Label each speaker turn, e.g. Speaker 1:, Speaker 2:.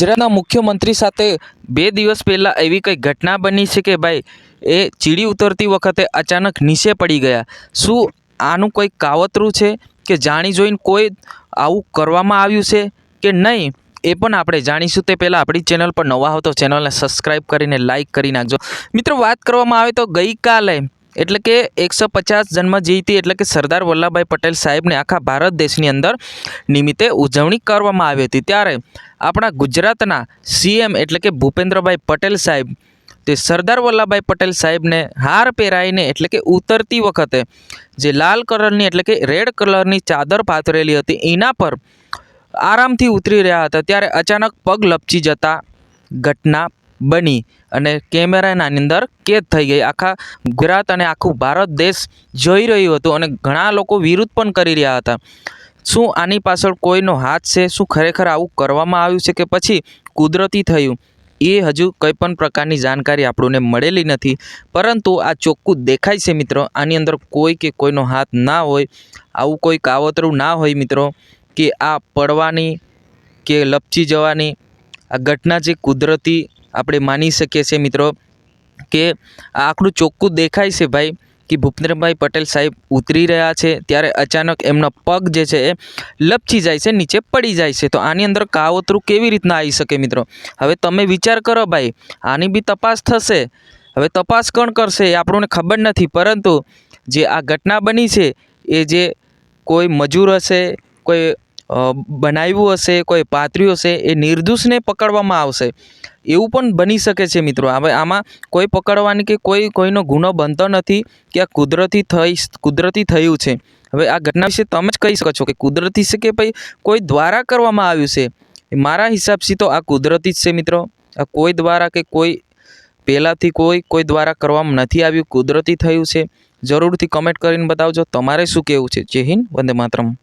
Speaker 1: ગુજરાતના મુખ્યમંત્રી સાથે બે દિવસ પહેલાં એવી કંઈ ઘટના બની છે કે ભાઈ, એ ચીડી ઉતરતી વખતે અચાનક નીચે પડી ગયા. શું આનું કોઈ કાવતરું છે કે જાણી જોઈને કોઈ આવું કરવામાં આવ્યું છે કે નહીં? એ પણ આપણે જાણીશું. તે પહેલાં આપણી ચેનલ પર નવા હો તો ચેનલને સબસ્ક્રાઈબ કરીને લાઇક કરી નાખજો. મિત્રો, વાત કરવામાં આવે તો ગઈકાલે એટલે કે એકસો પચાસ જન્મ જયંતિ એટલે કે સરદાર વલ્લભભાઈ પટેલ સાહેબને આખા ભારત દેશની અંદર નિમિત્તે ઉજવણી કરવામાં આવી હતી. ત્યારે આપણા ગુજરાતના સીએમ એટલે કે ભૂપેન્દ્રભાઈ પટેલ સાહેબ, તે સરદાર વલ્લભભાઈ પટેલ સાહેબને હાર પહેરાઈને એટલે કે ઉતરતી વખતે જે લાલ કલરની એટલે કે રેડ કલરની ચાદર પાથરેલી હતી, એના પર આરામથી ઉતરી રહ્યા હતા. ત્યારે અચાનક પગ લપચી જતા ઘટના બની અને કેમેરાની અંદર કેદ થઈ ગઈ. આખા ગુજરાત અને આખું ભારત દેશ જોઈ રહ્યું હતું અને ઘણા લોકો વિરોધ પણ કરી રહ્યા હતા. શું આની પાછળ કોઈનો હાથ છે? શું ખરેખર આવું કરવામાં આવ્યું છે કે પછી કુદરતી થયું? એ હજુ કંઈ પણ પ્રકારની જાણકારી આપણને મળેલી નથી. પરંતુ આ ચોખ્ખું દેખાય છે મિત્રો. આની અંદર કોઈ કે કોઈનો હાથ ના હોય. આવું કોઈ કાવતરું ના હોય મિત્રો, કે આ પડવાની કે લપચી જવાની આ ઘટના જે કુદરતી આપણે માની શકીએ છીએ મિત્રો કે આ આંકડું ચોખ્ખું દેખાય છે ભાઈ કે ભૂપેન્દ્રભાઈ પટેલ સાહેબ ઉતરી રહ્યા છે, ત્યારે અચાનક એમનો પગ જે છે એ લપચી જાય છે, નીચે પડી જાય છે. તો આની અંદર કાવતરું કેવી રીતના આવી શકે મિત્રો? હવે તમે વિચાર કરો ભાઈ, આની બી તપાસ થશે. હવે તપાસ કોણ કરશે એ આપણને ખબર નથી, પરંતુ જે આ ઘટના બની છે, એ જે કોઈ મજૂર હશે, કોઈ બનાવ્યું હશે, કોઈ પાથર્યું હશે, એ નિર્દોષને પકડવામાં આવશે. એવું પણ બની શકે છે મિત્રો. હવે આમાં કોઈ પકડવાની કે કોઈ, કોઈનો ગુનો બનતો નથી કે આ કુદરતી થઈ, કુદરતી થયું છે. હવે આ ઘટના વિશે તમે જ કહી શકો છો કે કુદરતી છે કે ભાઈ કોઈ દ્વારા કરવામાં આવ્યું છે? મારા હિસાબથી તો આ કુદરતી જ છે મિત્રો. આ કોઈ દ્વારા કે કોઈ, પહેલાંથી કોઈ કોઈ દ્વારા કરવામાં નથી આવ્યું, કુદરતી થયું છે. જરૂરથી કમેન્ટ કરીને બતાવજો. તમારે શું કહેવું છે? જય હિન્દ, વંદે માતરમ.